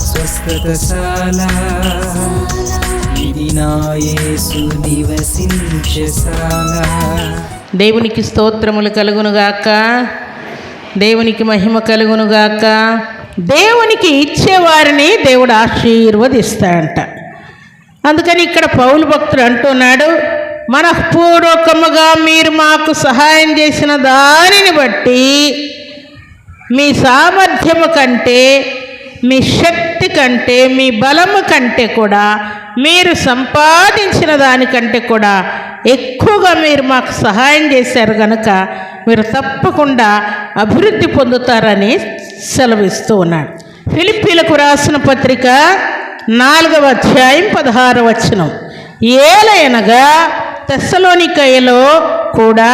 స్వస్థతశాల. ఇది నా యేసు నివసించశాల. దేవునికి స్తోత్రములు కలుగునుగాక దేవునికి మహిమ కలుగునుగాక దేవునికి ఇచ్చేవారిని దేవుడు ఆశీర్వదిస్తాడంట. అందుకని ఇక్కడ పౌలు భక్తుడు అంటున్నాడు మనఃపూర్వకముగా మీరు మాకు సహాయం చేసిన దానిని బట్టి మీ సామర్థ్యము కంటే మీ శక్తి కంటే మీ బలము కంటే కూడా మీరు సంపాదించిన దానికంటే కూడా ఎక్కువగా మీరు మాకు సహాయం చేశారు కనుక మీరు తప్పకుండా అభివృద్ధి పొందుతారని సెలవిస్తూ ఉన్నాడు. ఫిలిప్పీలకు రాసిన పత్రిక నాలుగవ అధ్యాయం పదహారు వచనం. ఏలయనగా తెస్సలోనికయలో కూడా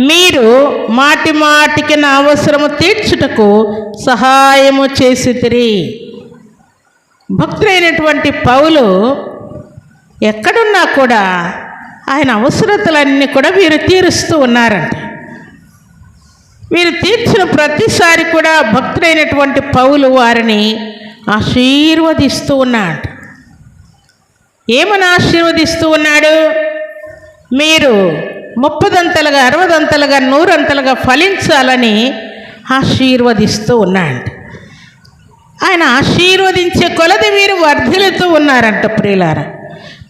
మీరు మాటి మాటికి నా అవసరము తీర్చుటకు సహాయము చేసితిరి. భక్తులైనటువంటి పౌలు ఎక్కడున్నా కూడా ఆయన అవసరతలన్నీ కూడా వీరు తీరుస్తూ ఉన్నారంట. వీరు తీర్చిన ప్రతిసారి కూడా భక్తుడైనటువంటి పౌలు వారిని ఆశీర్వదిస్తూ ఉన్నాడు ఏమని ఆశీర్వదిస్తూ ఉన్నాడు? మీరు ముప్పదంతలుగా అరవదంతలుగా నూరంతలుగా ఫలించాలని ఆశీర్వదిస్తూ ఉన్నాడు ఆయన ఆశీర్వదించే కొలది వీరు వర్ధిల్లుతూ ఉన్నారంట ప్రియులార.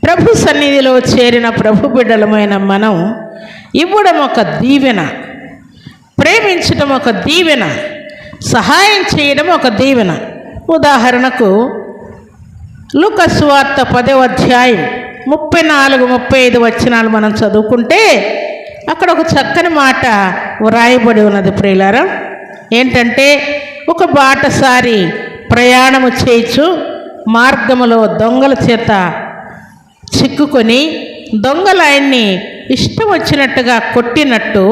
ప్రభు సన్నిధిలో చేరిన ప్రభు బిడ్డలమైన మనం ఇవ్వడం ఒక దీవెన ప్రేమించడం ఒక దీవెన సహాయం చేయడం ఒక దీవెన. ఉదాహరణకు లుకస్వార్త పదవ అధ్యాయం ముప్పై నాలుగు ముప్పై ఐదు వచనాలు మనం చదువుకుంటే అక్కడ ఒక చక్కని మాట వ్రాయబడి ఉన్నది ప్రియులారా. ఏంటంటే ఒక బాటసారి ప్రయాణము చేయొచ్చు మార్గములో దొంగల చేత చిక్కుకొని దొంగలు ఆయన్ని ఇష్టం వచ్చినట్టుగా కొట్టినట్టు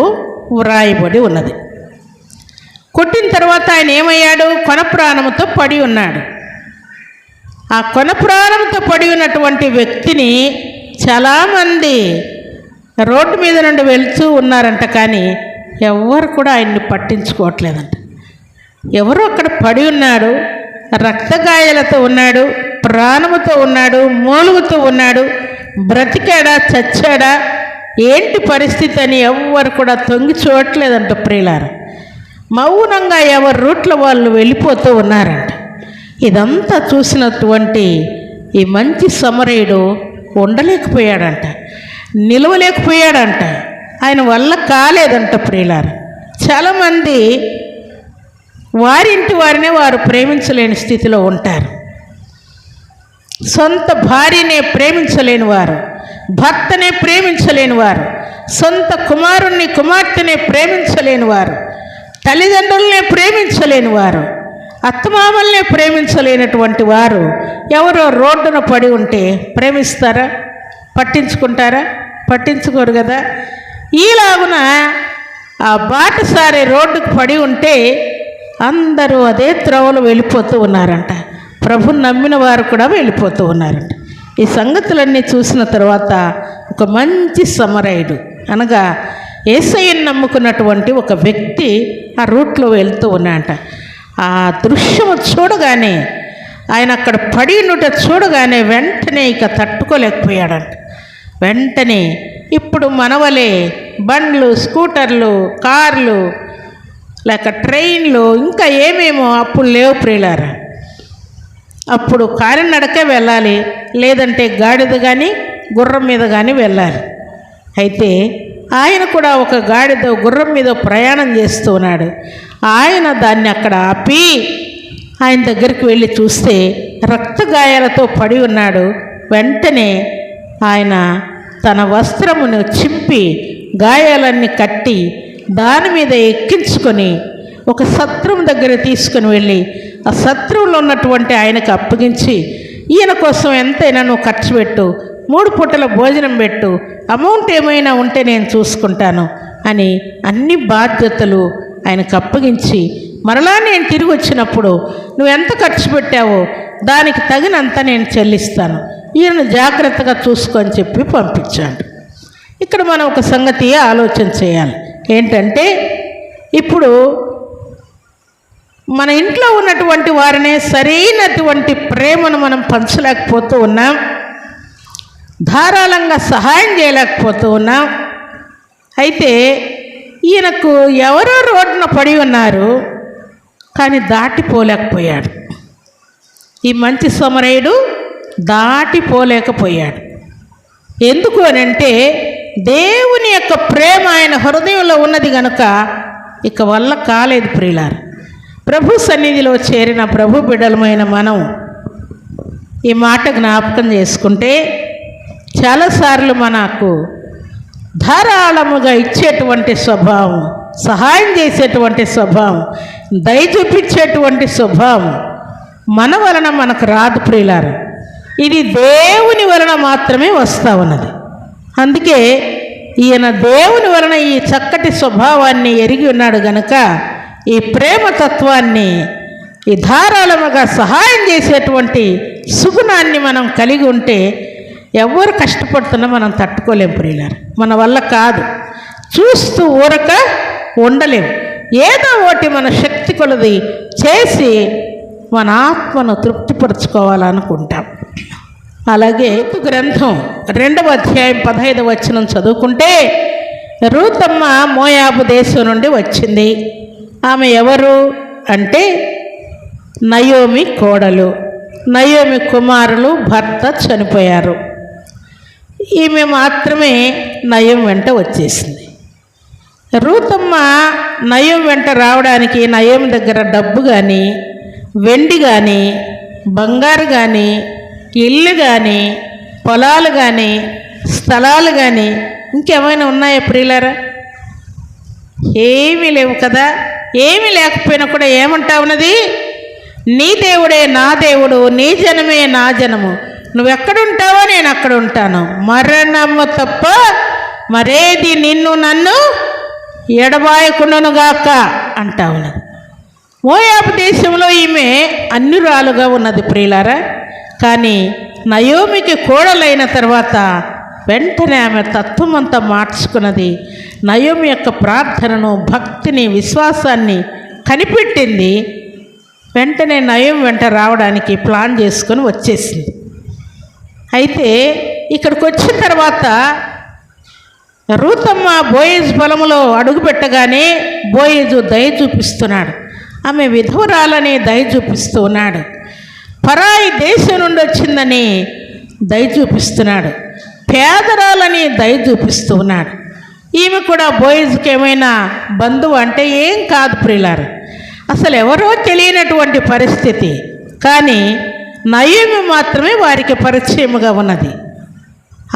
వ్రాయబడి ఉన్నది. కొట్టిన తర్వాత ఆయన ఏమయ్యాడు? కొనప్రాణముతో పడి ఉన్నాడు. ఆ కొన ప్రాణంతో పడి ఉన్నటువంటి వ్యక్తిని చాలామంది రోడ్డు మీద నుండి వెళ్తూ ఉన్నారంట కానీ ఎవ్వరు కూడా ఆయన్ని పట్టించుకోవట్లేదంట. ఎవరో అక్కడ పడి ఉన్నాడు రక్తగాయాలతో ఉన్నాడు ప్రాణముతో ఉన్నాడు మూలుగుతూ ఉన్నాడు బ్రతికాడా చచ్చాడా ఏంటి పరిస్థితి అని ఎవ్వరు కూడా తొంగి చూడట్లేదంట ప్రియులారు. మౌనంగా ఎవరి రూట్లో వాళ్ళు వెళ్ళిపోతూ ఉన్నారంట. ఇదంతా చూసినటువంటి ఈ మంచి సమరయుడు ఉండలేకపోయాడంట నిలవలేకపోయాడంట. ఆయన వల్ల కాలేదంట ప్రియులారు. చాలామంది వారింటి వారినే వారు ప్రేమించలేని స్థితిలో ఉంటారు. సొంత భార్యనే ప్రేమించలేని వారు భర్తనే ప్రేమించలేని వారు సొంత కుమారుణ్ణి కుమార్తెనే ప్రేమించలేని వారు తల్లిదండ్రులనే ప్రేమించలేని వారు అత్తమామల్నే ప్రేమించలేనటువంటి వారు ఎవరో రోడ్డున పడి ఉంటే ప్రేమిస్తారా? పట్టించుకుంటారా? పట్టించుకోరు కదా. ఈలాగున ఆ బాటసారి రోడ్డుకు పడి ఉంటే అందరూ అదే త్రోవలు వెళ్ళిపోతూ ఉన్నారంట. ప్రభు నమ్మిన వారు కూడా వెళ్ళిపోతూ ఉన్నారంట. ఈ సంగతులన్నీ చూసిన తర్వాత ఒక మంచి సమరయుడు అనగా ఏసయ్యని నమ్ముకున్నటువంటి ఒక వ్యక్తి ఆ రూట్లో వెళ్తూ ఉన్నాడంట. ఆ దృశ్యము చూడగానే ఆయన అక్కడ పడి ఉండుట చూడగానే వెంటనే ఇక తట్టుకోలేకపోయాడంట. వెంటనే ఇప్పుడు మనవలే బండ్లు స్కూటర్లు కార్లు లేక ట్రైన్లు ఇంకా ఏమేమో అప్పుడు లేవు ప్రియులారా. అప్పుడు కాలినడకే వెళ్ళాలి లేదంటే గాడిద కానీ గుర్రం మీద కానీ వెళ్ళాలి. అయితే ఆయన కూడా ఒక గాడిద గుర్రం మీద ప్రయాణం చేస్తూ ఉన్నాడు. ఆయన దాన్ని అక్కడ ఆపి ఆయన దగ్గరికి వెళ్ళి చూస్తే రక్త గాయాలతో పడి ఉన్నాడు. వెంటనే ఆయన తన వస్త్రమును చింపి గాయాలన్నీ కట్టి దాని మీద ఎక్కించుకొని ఒక సత్రం దగ్గర తీసుకుని వెళ్ళి ఆ సత్రంలో ఉన్నటువంటి ఆయనకు అప్పగించి ఈయన కోసం ఎంతైనా నువ్వు ఖర్చు పెట్టు మూడు పూటల భోజనం పెట్టు. అమౌంట్ ఏమైనా ఉంటే నేను చూసుకుంటాను అని అన్ని బాధ్యతలు ఆయనకు అప్పగించి మరలా నేను తిరిగి వచ్చినప్పుడు నువ్వు ఎంత ఖర్చు పెట్టావో దానికి తగినంత నేను చెల్లిస్తాను. ఈయన జాగ్రత్తగా చూసుకొని చెప్పి పంపించాడు. ఇక్కడ మనం ఒక సంగతి ఆలోచన చేయాలి. ఏంటంటే ఇప్పుడు మన ఇంట్లో ఉన్నటువంటి వారినే సరైనటువంటి ప్రేమను మనం పంచలేకపోతూ ఉన్నాం. ధారాళంగా సహాయం చేయలేకపోతూ ఉన్నాం అయితే ఈయనకు ఎవరో రోడ్డున పడి ఉన్నారు కానీ దాటిపోలేకపోయాడు. ఈ మంచి సమరయుడు దాటిపోలేకపోయాడు. ఎందుకు అని అంటే దేవుని యొక్క ప్రేమ ఆయన హృదయంలో ఉన్నది గనుక ఇక వల్ల కాలేదు ప్రియులారు. ప్రభు సన్నిధిలో చేరిన ప్రభు బిడ్డలమైన మనం ఈ మాట జ్ఞాపకం చేసుకుంటే చాలాసార్లు మనకు ధారాళముగా ఇచ్చేటువంటి స్వభావం సహాయం చేసేటువంటి స్వభావం దయ చూపించేటువంటి స్వభావం మన వలన మనకు రాదు ప్రియులారు. ఇది దేవుని వలన మాత్రమే వస్తా ఉన్నది. అందుకే ఈయన దేవుని వలన ఈ చక్కటి స్వభావాన్ని ఎరిగి ఉన్నాడు గనక ఈ ప్రేమ తత్వాన్ని ఈ ధారాళముగా సహాయం చేసేటువంటి సుగుణాన్ని మనం కలిగి ఉంటే ఎవరు కష్టపడుతున్నా మనం తట్టుకోలేం ప్రియులారు. మన వల్ల కాదు. చూస్తూ ఊరక ఉండలేం. ఏదో ఒకటి మన శక్తి కొలది చేసి మన ఆత్మను తృప్తిపరచుకోవాలనుకుంటాం. అలాగే గ్రంథం రెండవ అధ్యాయం పదహైదు వచనం చదువుకుంటే రూతమ్మ మోయాబు దేశం నుండి వచ్చింది. ఆమె ఎవరు అంటే నయోమి కోడలు. నయోమి కుమారులు భర్త చనిపోయారు. ఈమె మాత్రమే నయం వెంట వచ్చేసింది. రూతమ్మ నయం వెంట రావడానికి నయం దగ్గర డబ్బు కానీ వెండి కానీ బంగారు కానీ ఇల్లు కానీ పొలాలు కానీ స్థలాలు కానీ ఇంకేమైనా ఉన్నాయా ప్రియులారా? ఏమీ లేవు కదా. ఏమీ లేకపోయినా కూడా ఏమంటా ఉన్నది? నీ దేవుడే నా దేవుడు నీ జనమే నా జనము. నువ్వు ఎక్కడుంటావో నేను అక్కడ ఉంటాను మరణము తప్ప మరేది నిన్ను నన్ను ఎడబాయకుండానుగాక అంటా ఉన్నది మోయాబు దేశంలో ఈమె అన్యురాలుగా ఉన్నది ప్రియులారా. కానీ నయోమికి కోడలైన తర్వాత వెంటనే ఆమె తత్వం అంతా మార్చుకున్నది నయోమి యొక్క ప్రార్థనను భక్తిని విశ్వాసాన్ని కనిపెట్టింది. వెంటనే నయం వెంట రావడానికి ప్లాన్ చేసుకొని వచ్చేసింది. అయితే ఇక్కడికి వచ్చిన తర్వాత రూతమ్మ బోయేజ్ పొలంలో అడుగుపెట్టగానే బోయేజు దయ చూపిస్తున్నాడు. ఆమె విధవరాలని దయ చూపిస్తూ ఉన్నాడు. పరాయి దేశం నుండి వచ్చిందని దయ చూపిస్తున్నాడు. పేదరాలని దయ చూపిస్తూ ఉన్నాడు. ఈమె కూడా బోయిజ్కి ఏమైనా బంధువు అంటే ఏం కాదు ప్రియులారు. అసలు ఎవరో తెలియనటువంటి పరిస్థితి. కానీ నయమి మాత్రమే వారికి పరిచయముగా ఉన్నది.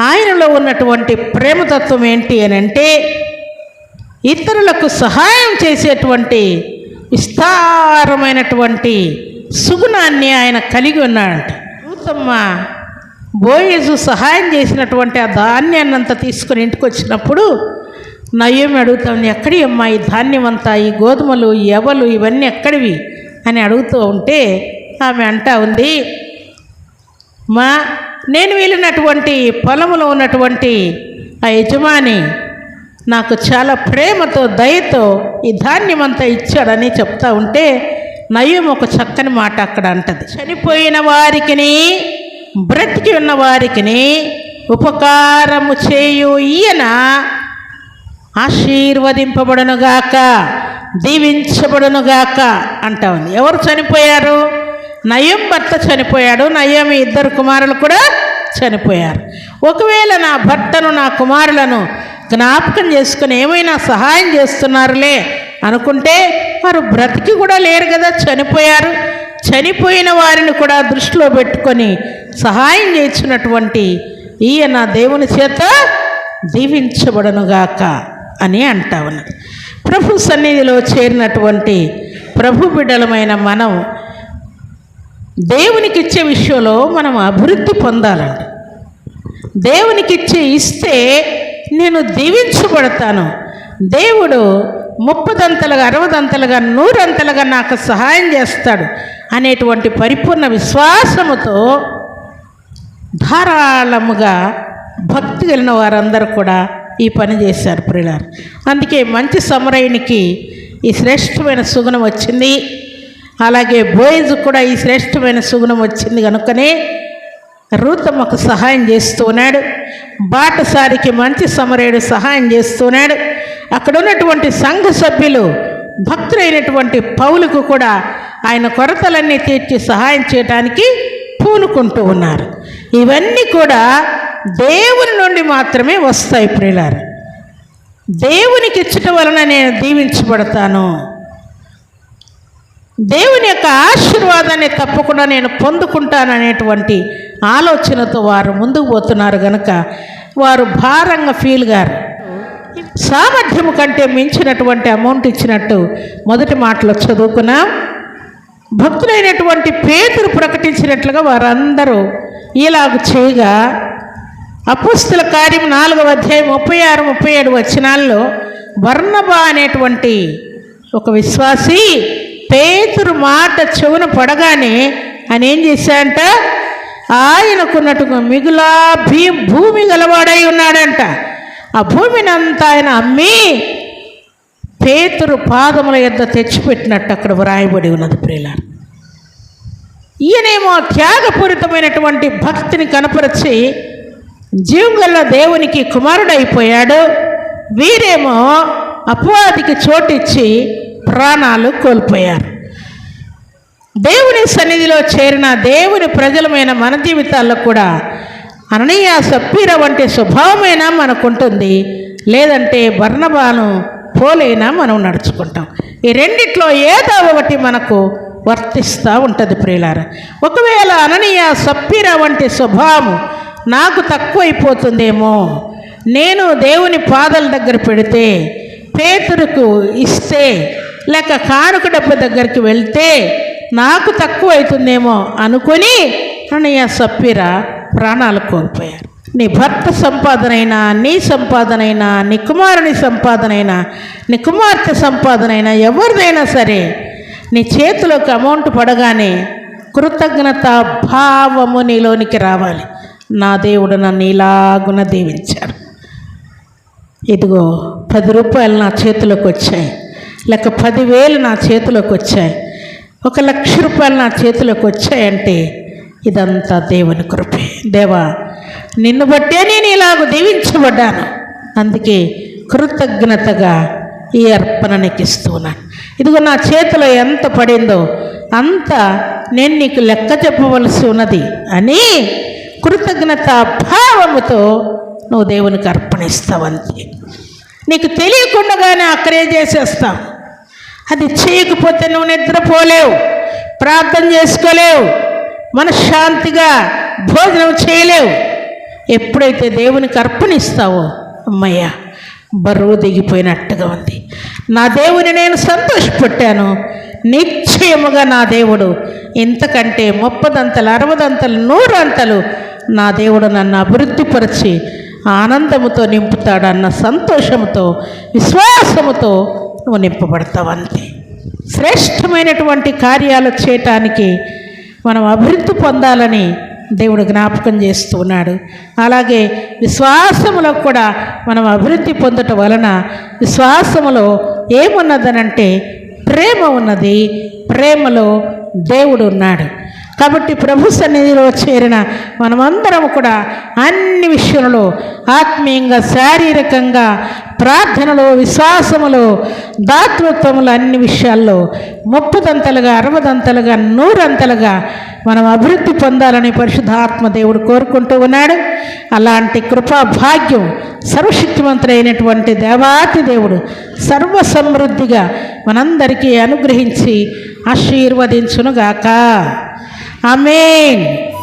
ఆయనలో ఉన్నటువంటి ప్రేమతత్వం ఏంటి అని అంటే ఇతరులకు సహాయం చేసేటువంటి విస్తారమైనటువంటి సుగుణాన్ని ఆయన కలిగి ఉన్నాడంట. రూతమ్మ బోయేజు సహాయం చేసినటువంటి ఆ ధాన్యాన్ని అంతా తీసుకుని ఇంటికి వచ్చినప్పుడు నయ్యమి అడుగుతాను ఎక్కడి అమ్మా ఈ ధాన్యం అంతా ఈ గోధుమలు ఈ ఎవలు ఇవన్నీ ఎక్కడివి? అని అడుగుతూ ఉంటే ఆమె అంటా ఉంది మా నేను వెళ్ళినటువంటి పొలంలో ఉన్నటువంటి ఆ యజమాని నాకు చాలా ప్రేమతో దయతో ఈ ధాన్యం అంతా ఇచ్చాడని చెప్తా ఉంటే నయం ఒక చక్కని మాట అక్కడ అంటది. చనిపోయిన వారికిని బ్రతికి ఉన్న వారికిని ఉపకారము చేయు ఈయన ఆశీర్వదింపబడునుగాక దీవించబడునుగాక అంటా ఉంది. ఎవరు చనిపోయారు? నయం భర్త చనిపోయాడు. నయం ఇద్దరు కుమారులు కూడా చనిపోయారు. ఒకవేళ నా భర్తను నా కుమారులను జ్ఞాపకం చేసుకుని ఏమైనా సహాయం చేస్తున్నారులే అనుకుంటే వారు బ్రతికి కూడా లేరు కదా చనిపోయారు. చనిపోయిన వారిని కూడా దృష్టిలో పెట్టుకొని సహాయం చేసినటువంటి ఈయన దేవుని చేత దీవించబడనుగాక అని అంటా ఉన్నది. ప్రభు సన్నిధిలో చేరినటువంటి ప్రభు బిడ్డలమైన మనం దేవునికి ఇచ్చే విషయంలో మనం అభివృద్ధి పొందాలండి. దేవునికి ఇచ్చే ఇస్తే నేను దీవించబడతాను. దేవుడు ముప్పదంతలుగా అరవదంతలుగా నూరంతలుగా నాకు సహాయం చేస్తాడు అనేటువంటి పరిపూర్ణ విశ్వాసముతో ధారాళముగా భక్తి కలిగిన వారందరూ కూడా ఈ పని చేశారు ప్రిలారు అందుకే మంచి సమరయునికి ఈ శ్రేష్టమైన సుగుణం వచ్చింది. అలాగే బోయిజ్ కూడా ఈ శ్రేష్టమైన సుగుణం వచ్చింది కనుకనే రూతమ్మకు సహాయం చేస్తున్నాడు బాటసారికి మంచి సమరేడు సహాయం చేస్తున్నాడు అక్కడ ఉన్నటువంటి సంఘ సభ్యులు భక్తులైనటువంటి పౌలకు కూడా ఆయన కొరతలన్నీ తీర్చి సహాయం చేయడానికి పూనుకుంటూ ఉన్నారు. ఇవన్నీ కూడా దేవుని నుండి మాత్రమే వస్తాయి ప్రియులారు. దేవునికి ఇచ్చట వలన నేను దీవించబడతాను. దేవుని యొక్క ఆశీర్వాదాన్ని తప్పకుండా నేను పొందుకుంటాననేటువంటి ఆలోచనతో వారు ముందుకు పోతున్నారు గనక వారు భారంగా ఫీల్ గారు. సామర్థ్యము కంటే మించినటువంటి అమౌంట్ ఇచ్చినట్టు మొదటి మాటలో చదువుకున్నాం. భక్తులైనటువంటి పేతురు ప్రకటించినట్లుగా వారందరూ ఇలాగ చేయగా అపుస్తుల కార్యం నాలుగవ అధ్యాయం ముప్పై ఆరు ముప్పై ఏడు వచనాల్లో వర్ణబ అనేటువంటి ఒక విశ్వాసి పేతురు మాట చెవున పడగానే ఆయన ఏం చేశాడంట? ఆయనకున్నట్టుగా మిగులా భీ భూమి గలవాడై ఉన్నాడంట. ఆ భూమిని అంతా ఆయన అమ్మి పేతురు పాదముల యొద్ద తెచ్చిపెట్టినట్టు అక్కడ వ్రాయబడి ఉన్నది ప్రియుల ఈయనేమో త్యాగపూరితమైనటువంటి భక్తిని కనపరిచి జీవంగల దేవునికి కుమారుడైపోయాడు. వీరేమో అపవాదికి చోటిచ్చి ప్రాణాలు కోల్పోయారు. దేవుని సన్నిధిలో చేరిన దేవుని ప్రజలమైన మన జీవితాల్లో కూడా అననీయ సప్పీర వంటి స్వభావమైన మనకుంటుంది. లేదంటే బర్ణబాను పోలైనా మనం నడుచుకుంటాం. ఈ రెండిట్లో ఏదో ఒకటి మనకు వర్తిస్తూ ఉంటుంది ప్రియులార. ఒకవేళ అననీయ సప్పీర వంటి స్వభావం నాకు తక్కువైపోతుందేమో నేను దేవుని పాదల దగ్గర పెడితే పేతురుకు ఇస్తే లేక కానుక డబ్బు దగ్గరికి వెళ్తే నాకు తక్కువ అవుతుందేమో అనుకొని అన్నయ్య సప్పిర ప్రాణాలు కోల్పోయారు. నీ భర్త సంపాదనైనా నీ సంపాదనైనా నీ కుమారుని సంపాదనైనా నీ కుమార్తె సంపాదనైనా ఎవరిదైనా సరే నీ చేతిలోకి అమౌంట్ పడగానే కృతజ్ఞత భావము నీలోనికి రావాలి. నా దేవుడు నన్ను ఇలాగున దీవించాడు. ఇదిగో పది రూపాయలు నా చేతిలోకి వచ్చాయి. లేక పదివేలు నా చేతిలోకి వచ్చాయి. ఒక లక్ష రూపాయలు నా చేతిలోకి వచ్చాయంటే ఇదంతా దేవుని కృపే. దేవా నిన్ను బట్టే నేను ఇలాగ దీవించబడ్డాను. అందుకే కృతజ్ఞతగా ఈ అర్పణ నీకు ఇస్తున్నాను ఇదిగో నా చేతిలో ఎంత పడిందో అంత నేను నీకు లెక్క చెప్పవలసి ఉన్నది అని కృతజ్ఞత భావముతో నువ్వు దేవునికి అర్పణిస్తావంతే. నీకు తెలియకుండానే అక్కడే చేసేస్తావు అది చేయకపోతే నువ్వు నిద్రపోలేవు ప్రార్థన చేసుకోలేవు మనశ్శాంతిగా భోజనం చేయలేవు. ఎప్పుడైతే దేవునికి అర్పణిస్తావో అమ్మయ్య బరువు దిగిపోయినట్టుగా ఉంది. నా దేవుని నేను సంతోషపెట్టాను నిశ్చయముగా నా దేవుడు ఇంతకంటే ముప్పదంతలు అరవదంతలు నూరంతలు నా దేవుడు నన్ను అభివృద్ధిపరిచి ఆనందముతో నింపుతాడన్న సంతోషముతో విశ్వాసముతో నువ్వు నింపబడతావు అంతే శ్రేష్టమైనటువంటి కార్యాలు చేయటానికి మనం అభివృద్ధి పొందాలని దేవుడు జ్ఞాపకం చేస్తూ ఉన్నాడు. అలాగే విశ్వాసములో కూడా మనం అభివృద్ధి పొందటం వలన విశ్వాసములో ఏమున్నదనంటే ప్రేమ ఉన్నది. ప్రేమలో దేవుడు ఉన్నాడు. కాబట్టి ప్రభు సన్నిధిలో చేరిన మనమందరం కూడా అన్ని విషయంలో ఆత్మీయంగా శారీరకంగా ప్రార్థనలో విశ్వాసములో దాతృత్వములు అన్ని విషయాల్లో ముప్పదంతలుగా అరవదంతలుగా నూరంతలుగా మనం అభివృద్ధి పొందాలని పరిశుద్ధాత్మ దేవుడు కోరుకుంటూ ఉన్నాడు. అలాంటి కృపా భాగ్యం సర్వశక్తివంతుడైనటువంటి దేవాతి దేవుడు సర్వ సమృద్ధిగా మనందరికీ అనుగ్రహించి ఆశీర్వదించునుగాక. Amen.